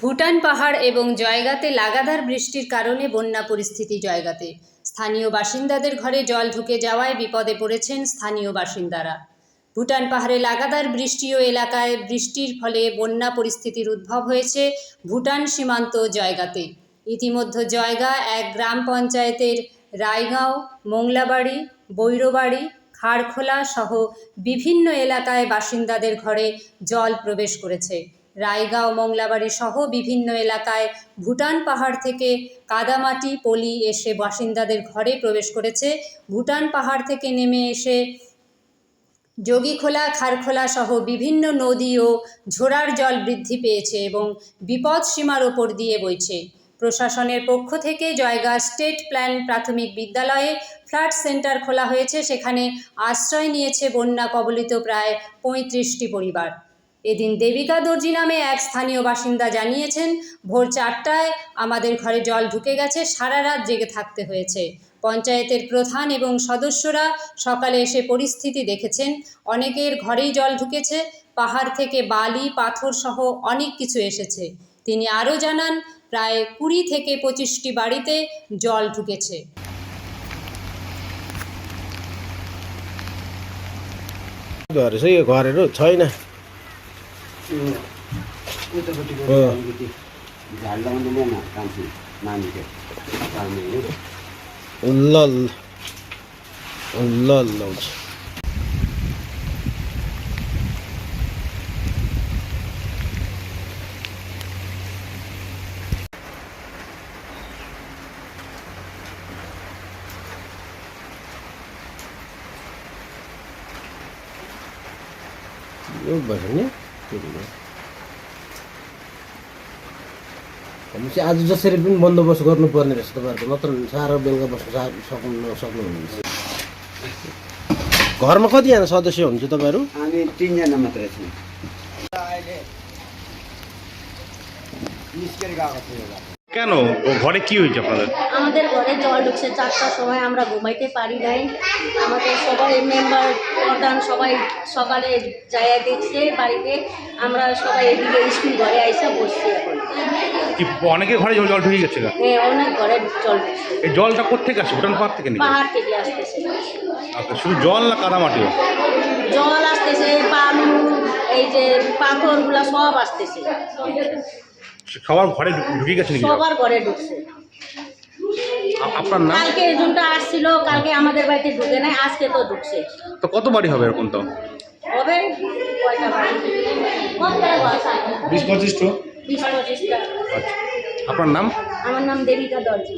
ভুটান পাহাড় এবং জয়গাতে লাগাতার বৃষ্টির কারণে বন্যা পরিস্থিতি জয়গাতে। স্থানীয় বাসিন্দাদের ঘরে জল ঢুকে যাওয়ায় বিপদে পড়েছেন স্থানীয় বাসিন্দারা। ভুটান পাহাড়ে লাগাতার বৃষ্টি ও এলাকায় বৃষ্টির ফলে বন্যা পরিস্থিতির উদ্ভব হয়েছে ভুটান সীমান্ত জয়গাতে। ইতিমধ্যে জয়গা এক গ্রাম পঞ্চায়েতের রায়গাঁও, মোংলাবাড়ি, বৈরবাড়ি, খাড়খোলা সহ বিভিন্ন এলাকায় বাসিন্দাদের ঘরে জল প্রবেশ করেছে। রায়গাঁও, মোংলাবাড়ি সহ বিভিন্ন এলাকায় ভুটান পাহাড় থেকে কাদামাটি পলি এসে বাসিন্দাদের ঘরে প্রবেশ করেছে। ভুটান পাহাড় থেকে নেমে এসে যোগীখোলা খারখোলা সহ বিভিন্ন নদী ও ঝোড়ার জল বৃদ্ধি পেয়েছে এবং বিপদ সীমার ওপর দিয়ে বইছে। প্রশাসনের পক্ষ থেকে জয়গা স্টেট প্ল্যান প্রাথমিক বিদ্যালয়ে ফ্ল্যাট সেন্টার খোলা হয়েছে। সেখানে আশ্রয় নিয়েছে বন্যা কবলিত প্রায় পঁয়ত্রিশটি পরিবার। এদিন দেবিকা দর্জি নামে এক স্থানীয় বাসিন্দা জানিয়েছেন ভোর চারটায় আমাদের ঘরে জল ঢুকে গেছে সারা রাত জেগে থাকতে হয়েছে পঞ্চায়েতের প্রধান এবং সদস্যরা সকালে এসে পরিস্থিতি দেখেছেন অনেকের ঘরেই জল ঢুকেছে পাহাড় থেকে বালি পাথর সহ অনেক কিছু এসেছে তিনি আরও জানান প্রায় কুড়ি থেকে পঁচিশটি বাড়িতে জল ঢুকেছে घर चाहिँ यो घरहरू छैन उतापट्टिको हो। अलिकति झाड लगाउँदै ल्याउन कान्छी नानीको पाल्ने होइन ल ल ल हुन्छ यो भयो नि भनेपछि आज जसरी पनि बन्दोबस्त गर्नुपर्ने रहेछ तपाईँहरूको नत्र साह्रो बेलुका बस्नु सा- सक्नु सक्नुहुन्न घरमा कतिजना सदस्य हुनुहुन्छ तपाईँहरू? हामी तिनजना मात्रै छौँ। কেন? ও ঘরে কি হয়েছে আপনাদের? আমাদের ঘরে জল ঢুকছে চারটার সময় আমরা ঘুমাইতে পারি নাই। আমাদের সবাই মেম্বার প্রধান সবাই সকালে যাইয়া দেখছে বাড়িতে। আমরা সবাই এদিকে স্কুল ঘরে আইসে বসছি কি অনেকে ঘরে জল জল ঢুকে গেছে হ্যাঁ, অনেক জল এই জলটা কোথেকে আসে ভুটান পাহাড় থেকে পাহাড় থেকে আসতেছে। আচ্ছা, শুধু জল না কাদামাটিও জল আসতেছে বালু এই যে পাথরগুলা সব আসতেছে। সবার ঘরে ঢুকে গেছে নাকি সবার ঘরে ঢুকছে। আপনার নাম? কালকে আসছিল কালকে আমাদের বাড়িতে ঢুকে নাই আজকে তো ঢুকছে। তো কত বাড়ি হবে এরকম তো? হবে কয়টা বাড়ি? কতটা ঘর আছে? বিশ পঁচিশটা বিশ পঁচিশটা। আচ্ছা। আপনার নাম? আমার নাম দেবিকা দর্জি